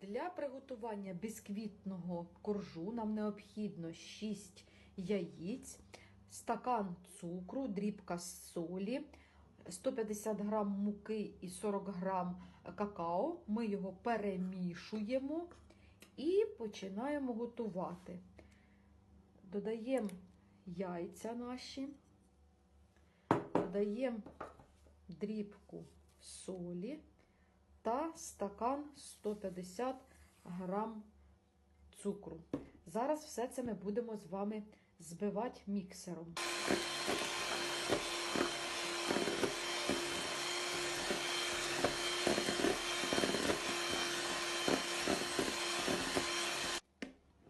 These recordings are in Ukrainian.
Для приготування бісквітного коржу нам необхідно 6 яєць, стакан цукру, дрібка солі, 150 г муки і 40 г какао. Ми його перемішуємо і починаємо готувати. Додаємо яйця наші, додаємо дрібку солі та стакан 150 грам цукру. Зараз все це ми будемо з вами збивати міксером.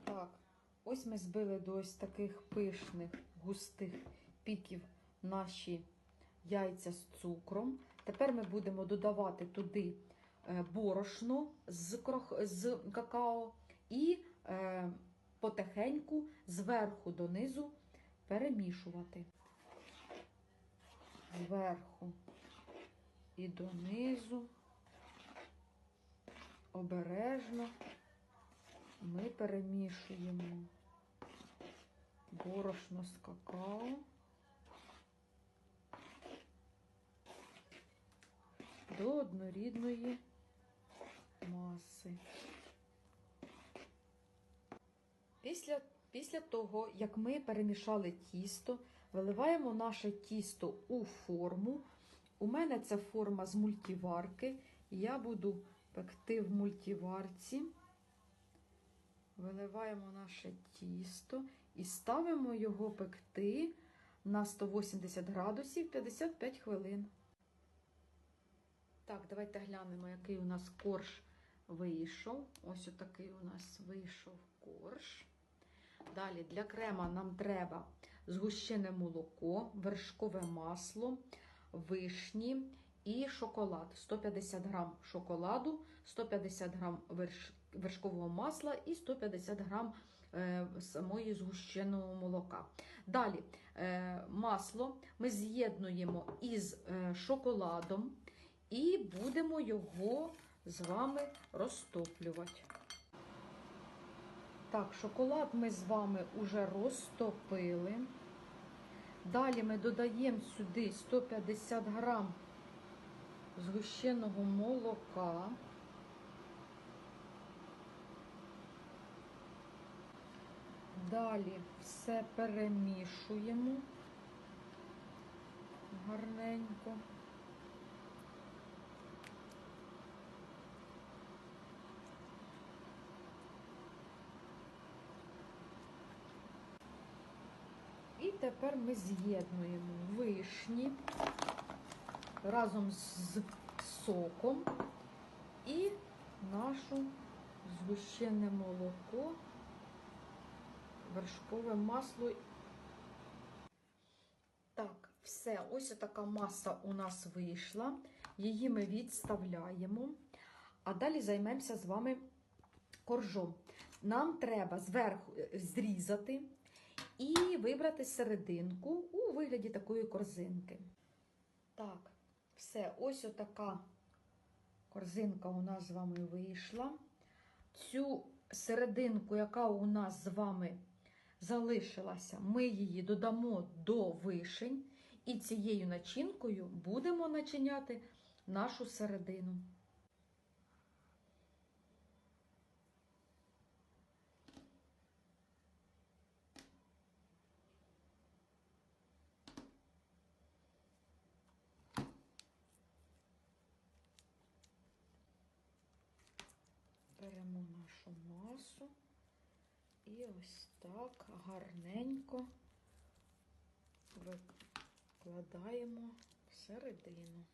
Так, ось ми збили до ось таких пишних, густих піків наші яйця з цукром. Тепер ми будемо додавати туди борошно з, крох... з какао і е, потихеньку зверху донизу перемішувати. Зверху і донизу обережно ми перемішуємо борошно з какао. до однорідної маси. Після, після того, як ми перемішали тісто, виливаємо наше тісто у форму. У мене це форма з мультиварки. Я буду пекти в мультиварці. Виливаємо наше тісто і ставимо його пекти на 180 градусів 55 хвилин. Так, давайте глянемо, який у нас корж вийшов. Ось отакий у нас вийшов корж. Далі для крема нам треба згущене молоко, вершкове масло, вишні і шоколад. 150 грам шоколаду, 150 грам верш... вершкового масла і 150 грам е, самої згущеного молока. Далі е, масло ми з'єднуємо із е, шоколадом. І будемо його з вами розтоплювати. Так, шоколад ми з вами вже розтопили. Далі ми додаємо сюди 150 грам згущеного молока. Далі все перемішуємо гарненько. І тепер ми з'єднуємо вишні разом з соком і нашу згущене молоко, вершкове масло. Так, все, ось така маса у нас вийшла. Її ми відставляємо. А далі займемося з вами коржом. Нам треба зверху зрізати і вибрати серединку у вигляді такої корзинки. Так, все, ось отака корзинка у нас з вами вийшла. Цю серединку, яка у нас з вами залишилася, ми її додамо до вишень, і цією начинкою будемо начиняти нашу середину. Беремо нашу масу і ось так гарненько викладаємо всередину.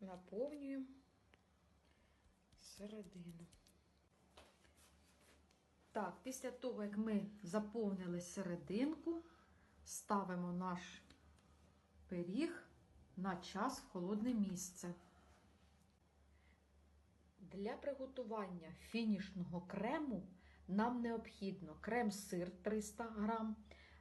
Наповнюємо середину. Так, після того, як ми заповнили серединку, ставимо наш пиріг на час в холодне місце. Для приготування фінішного крему нам необхідно крем-сир 300 грам,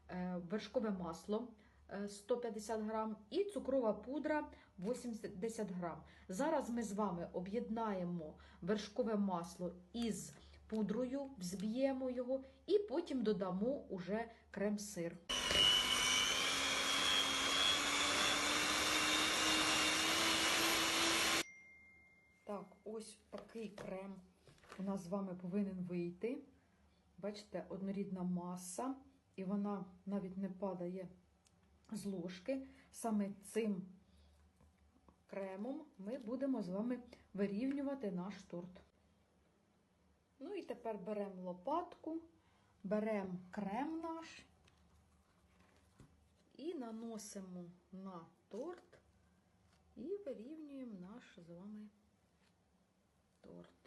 е, вершкове масло е, 150 грам і цукрова пудра 80 грам. Зараз ми з вами об'єднаємо вершкове масло із пудрою, взб'ємо його і потім додамо уже крем-сир. Так, ось такий крем у нас з вами повинен вийти. Бачите, однорідна маса, і вона навіть не падає з ложки. Саме цим кремом ми будемо з вами вирівнювати наш торт. Ну і тепер беремо лопатку, беремо крем наш і наносимо на торт і вирівнюємо наш з вами торт.